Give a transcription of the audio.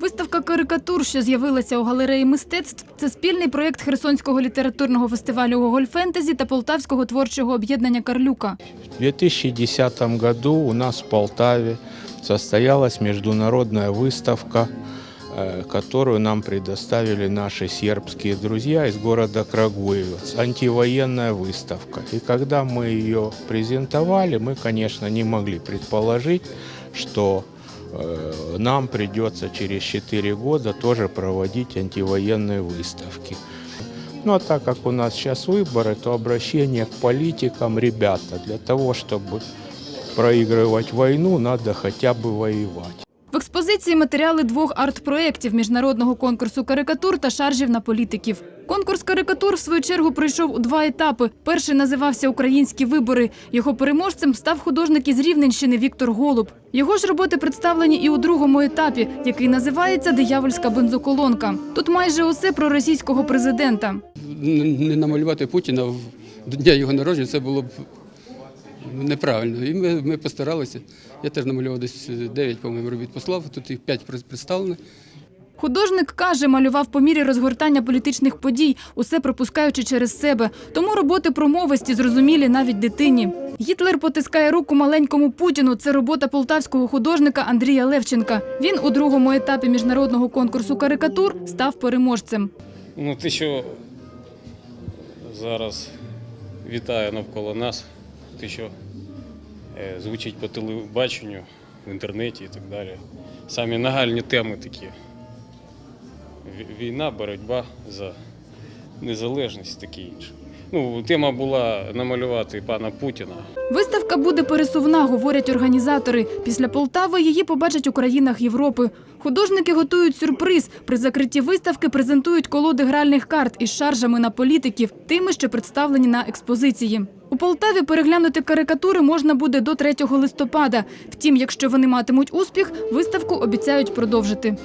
Виставка карикатур, що з'явилася у галереї мистецтв, це спільний проєкт Херсонського літературного фестивалю Гоголь Фентезі та Полтавського творчого об'єднання Карлюка. В 2010 году у нас в Полтаве состоялась международная выставка, э, которую нам предоставили наши сербские друзья из города Крагуева. Антивоенная выставка. И когда мы ее презентовали, мы, конечно, не могли предположить, что э, нам придется через 4 года тоже проводить антивоенные выставки. Ну а так как у нас сейчас выборы, то обращение к политикам, ребята, для того, чтобы проигрывать войну, надо хотя бы воевать. Експозиції матеріали двох арт-проєктів міжнародного конкурсу карикатур та шаржів на політиків. Конкурс карикатур, в свою чергу, пройшов у два етапи. Перший називався Українські вибори. Його переможцем став художник із Рівненщини Віктор Голуб. Його ж роботи представлені і у другому етапі, який називається Диявольська бензоколонка. Тут майже усе про російського президента. не намалювати Путіна в дня його народження, це було б неправильно. І ми, ми постаралися. Я теж намалював десь 9, по-моєму, робіт послав, тут їх 5 представлено. Художник каже, малював по мірі розгортання політичних подій, усе пропускаючи через себе. Тому роботи промовисті зрозумілі навіть дитині. Гітлер потискає руку маленькому Путіну. Це робота полтавського художника Андрія Левченка. Він у другому етапі міжнародного конкурсу карикатур став переможцем. Ну, те, що зараз вітає навколо нас, те, що е, звучить по телебаченню, в інтернеті і так далі. Самі нагальні теми такі. Війна, боротьба за незалежність таке інше. Ну, тема була намалювати пана Путіна. Виставка буде пересувна, говорять організатори. Після Полтави її побачать у країнах Європи. Художники готують сюрприз. При закритті виставки презентують колоди гральних карт із шаржами на політиків, тими, що представлені на експозиції. Полтаві переглянути карикатури можна буде до 3 листопада. Втім, якщо вони матимуть успіх, виставку обіцяють продовжити.